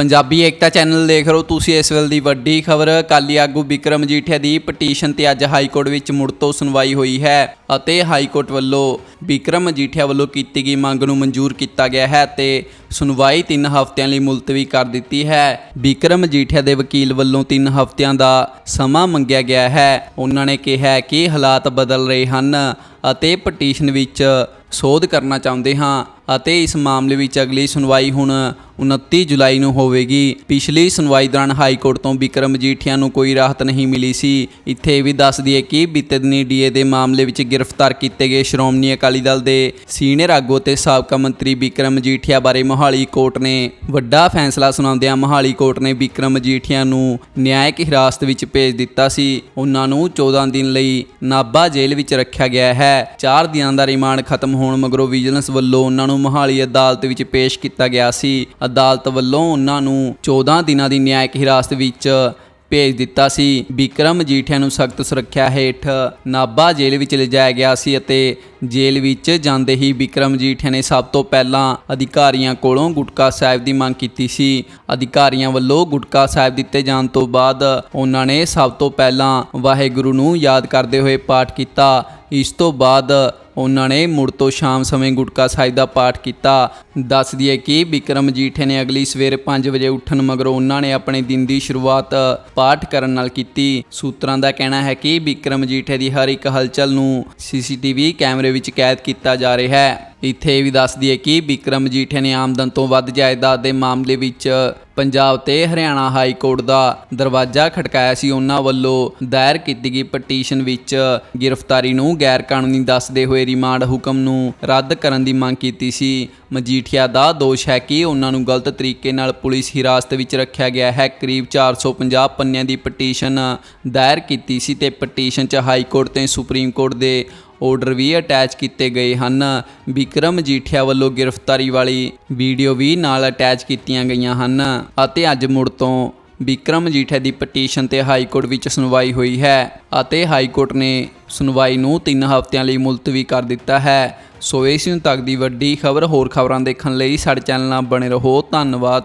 ਪੰਜਾਬੀ ਏਕਤਾ channel ਦੇਖ ਰਹੇ ਹੋ ਤੁਸੀਂ ਇਸ ਵੇਲੇ ਦੀ ਵੱਡੀ ਖਬਰ। ਕਾਲੀ ਆਗੂ ਵਿਕਰਮ ਜੀਠਿਆ ਦੀ ਪਟੀਸ਼ਨ ਤੇ ਅੱਜ ਹਾਈ ਕੋਰਟ ਵਿੱਚ ਮੁੜ ਤੋਂ ਸੁਣਵਾਈ ਹੋਈ ਹੈ ਅਤੇ ਹਾਈ ਕੋਰਟ ਵੱਲੋਂ ਵਿਕਰਮ ਜੀਠਿਆ ਵੱਲੋਂ ਕੀਤੀ ਗਈ ਮੰਗ ਨੂੰ ਮਨਜ਼ੂਰ ਕੀਤਾ ਗਿਆ ਹੈ ਤੇ ਸੁਣਵਾਈ 3 ਹਫ਼ਤਿਆਂ ਲਈ ਮੁਲਤਵੀ ਕਰ ਦਿੱਤੀ ਹੈ। ਵਿਕਰਮ ਜੀਠਿਆ ਦੇ ਵਕੀਲ ਵੱਲੋਂ 3 ਹਫ਼ਤਿਆਂ ਦਾ ਸਮਾਂ ਮੰਗਿਆ ਗਿਆ ਹੈ। ਉਹਨਾਂ ਨੇ ਕਿਹਾ ਕਿ ਹਾਲਾਤ ਬਦਲ ਰਹੇ ਹਨ ਅਤੇ ਪਟੀਸ਼ਨ ਵਿੱਚ ਸੋਧ ਕਰਨਾ ਚਾਹੁੰਦੇ ਹਾਂ ਅਤੇ ਇਸ ਮਾਮਲੇ ਵਿੱਚ ਅਗਲੀ ਸੁਣਵਾਈ ਹੁਣ 29 ਜੁਲਾਈ ਨੂੰ ਹੋਵੇਗੀ। ਪਿਛਲੀ ਸੁਣਵਾਈ ਦੌਰਾਨ ਹਾਈ ਕੋਰਟ ਤੋਂ ਵਿਕਰਮ ਮਜੀਠੀਆ ਨੂੰ ਕੋਈ ਰਾਹਤ ਨਹੀਂ ਮਿਲੀ ਸੀ। ਇੱਥੇ ਇਹ ਵੀ ਦੱਸ ਦਈਏ ਕਿ ਬੀਤੇ ਦਿਨੀ ਡੀਏ ਦੇ ਮਾਮਲੇ ਵਿੱਚ ਗ੍ਰਿਫਤਾਰ ਕੀਤੇ ਗਏ ਸ਼੍ਰੋਮਣੀ ਅਕਾਲੀ ਦਲ ਦੇ ਸੀਨੀਅਰ ਆਗੂ ਤੇ ਸਾਬਕਾ ਮੰਤਰੀ ਵਿਕਰਮ ਮਜੀਠੀਆ ਬਾਰੇ ਮੋਹਾਲੀ ਕੋਰਟ ਨੇ ਵੱਡਾ ਫੈਸਲਾ ਸੁਣਾਉਂਦਿਆਂ ਮੋਹਾਲੀ ਕੋਰਟ ਨੇ ਵਿਕਰਮ ਮਜੀਠੀਆ ਨੂੰ ਨਿਆਇਕ ਹਿਰਾਸਤ ਵਿੱਚ ਭੇਜ ਦਿੱਤਾ ਸੀ। ਉਹਨਾਂ ਨੂੰ 14 ਦਿਨ ਲਈ ਨਾਭਾ ਜੇਲ੍ਹ ਵਿੱਚ ਰੱਖਿਆ ਗਿਆ ਹੈ। 4 ਦਿਨਾਂ ਦਾ ਰਿਮਾਂਡ ਖਤਮ ਹੋਣ ਮਗਰੋਂ ਵਿਜੀਲੈਂਸ ਵੱਲੋਂ ਉਹਨਾਂ ਨੂੰ ਮੋਹਾਲੀ ਅਦਾਲਤ ਵਿੱਚ ਪੇਸ਼ ਕੀਤਾ ਗਿਆ ਸੀ। ਅਦਾਲਤ ਵੱਲੋਂ ਉਹਨਾਂ ਨੂੰ 14 ਦਿਨਾਂ ਦੀ ਨਿਆਇਕ ਹਿਰਾਸਤ ਵਿੱਚ ਭੇਜ ਦਿੱਤਾ ਸੀ। ਵਿਕਰਮ ਮਜੀਠੀਆ ਨੂੰ ਸਖਤ ਸੁਰੱਖਿਆ ਹੇਠ ਨਾਭਾ ਜੇਲ੍ਹ ਵਿੱਚ ਲਿਜਾਇਆ ਗਿਆ ਸੀ ਅਤੇ ਜੇਲ੍ਹ ਵਿੱਚ ਜਾਂਦੇ ਹੀ ਵਿਕਰਮ ਮਜੀਠੀਆ ਨੇ ਸਭ ਤੋਂ ਪਹਿਲਾਂ ਅਧਿਕਾਰੀਆਂ ਕੋਲੋਂ ਗੁਟਕਾ ਸਾਹਿਬ ਦੀ ਮੰਗ ਕੀਤੀ ਸੀ। ਅਧਿਕਾਰੀਆਂ ਵੱਲੋਂ ਗੁਟਕਾ ਸਾਹਿਬ ਦਿੱਤੇ ਜਾਣ ਤੋਂ ਬਾਅਦ ਉਹਨਾਂ ਨੇ ਸਭ ਤੋਂ ਪਹਿਲਾਂ ਵਾਹਿਗੁਰੂ ਨੂੰ ਯਾਦ ਕਰਦੇ ਹੋਏ ਪਾਠ ਕੀਤਾ। ਇਸ ਤੋਂ ਬਾਅਦ ਉਹਨਾਂ ਨੇ ਮੁੜ ਤੋਂ ਸ਼ਾਮ ਸਮੇਂ ਗੁਟਕਾ ਸਾਹਿਬ ਦਾ ਪਾਠ ਕੀਤਾ। ਦੱਸ ਦਈਏ ਕਿ ਵਿਕਰਮ ਜੀਠੇ ਨੇ ਅਗਲੀ ਸਵੇਰ 5 ਵਜੇ ਉੱਠਣ ਮਗਰੋਂ ਉਹਨਾਂ ਨੇ ਆਪਣੇ ਦਿਨ ਦੀ ਸ਼ੁਰੂਆਤ ਪਾਠ ਕਰਨ ਨਾਲ ਕੀਤੀ। ਸੂਤਰਾਂ ਦਾ ਕਹਿਣਾ ਹੈ ਕਿ ਵਿਕਰਮ ਜੀਠੇ ਦੀ ਹਰ ਇੱਕ ਹਲਚਲ ਨੂੰ ਸੀਸੀਟੀਵੀ ਕੈਮਰੇ ਵਿੱਚ ਕੈਦ ਕੀਤਾ ਜਾ ਰਿਹਾ ਹੈ। ਇੱਥੇ ਇਹ ਵੀ ਦੱਸ ਦਈਏ ਕਿ ਵਿਕਰਮ ਜੀਠੇ ਨੇ ਆਮਦਨ ਤੋਂ ਵੱਧ ਜਾਇਦਾਦ ਦੇ ਮਾਮਲੇ ਵਿੱਚ ਪੰਜਾਬ ਤੇ ਹਰਿਆਣਾ ਹਾਈ ਕੋਰਟ ਦਾ ਦਰਵਾਜ਼ਾ ਖਟਕਾਇਆ ਸੀ। ਉਹਨਾਂ ਵੱਲੋਂ ਦਾਇਰ ਕੀਤੀ ਗਈ ਪਟੀਸ਼ਨ ਵਿੱਚ ਗ੍ਰਿਫਤਾਰੀ ਨੂੰ ਗੈਰ ਕਾਨੂੰਨੀ ਦੱਸਦੇ ਹੋਏ ਰਿਮਾਂਡ ਹੁਕਮ ਨੂੰ ਰੱਦ ਕਰਨ ਦੀ ਮੰਗ ਕੀਤੀ ਸੀ। ਮਜੀਠੀਆ ਦਾ ਦੋਸ਼ ਹੈ ਕਿ ਉਹਨਾਂ ਨੂੰ ਗਲਤ ਤਰੀਕੇ ਨਾਲ ਪੁਲਿਸ ਹਿਰਾਸਤ ਵਿੱਚ ਰੱਖਿਆ ਗਿਆ ਹੈ। ਕਰੀਬ 450 ਪੰਨਿਆਂ ਦੀ ਪਟੀਸ਼ਨ ਦਾਇਰ ਕੀਤੀ ਸੀ ਤੇ ਪਟੀਸ਼ਨ 'ਚ ਹਾਈ ਕੋਰਟ ਤੇ ਸੁਪਰੀਮ ਕੋਰਟ ਦੇ ਆਰਡਰ ਵੀ ਅਟੈਚ ਕੀਤੇ ਗਏ ਹਨ। ਵਿਕਰਮ ਮਜੀਠੀਆ ਵੱਲੋਂ ਗ੍ਰਿਫਤਾਰੀ ਵਾਲੀ ਵੀਡੀਓ ਵੀ ਨਾਲ ਅਟੈਚ ਕੀਤੀਆਂ ਗਈਆਂ ਹਨ ਅਤੇ ਅੱਜ ਮੁੜ ਤੋਂ ਵਿਕਰਮ ਮਜੀਠੀਆ ਦੀ ਪਟੀਸ਼ਨ ਤੇ ਹਾਈ ਕੋਰਟ ਵਿੱਚ ਸੁਣਵਾਈ ਹੋਈ ਹੈ ਅਤੇ ਹਾਈ ਕੋਰਟ ਨੇ ਸੁਣਵਾਈ ਨੂੰ 3 ਹਫ਼ਤਿਆਂ ਲਈ ਮੁਲਤਵੀ ਕਰ ਦਿੱਤਾ ਹੈ। ਸੋ ਇਸ ਨੂੰ ਤੱਕ ਦੀ ਵੱਡੀ ਖਬਰ ਹੋਰ ਖਬਰਾਂ ਦੇਖਣ ਲਈ ਸਾਡੇ ਚੈਨਲ ਨਾਲ ਬਣੇ ਰਹੋ। ਧੰਨਵਾਦ।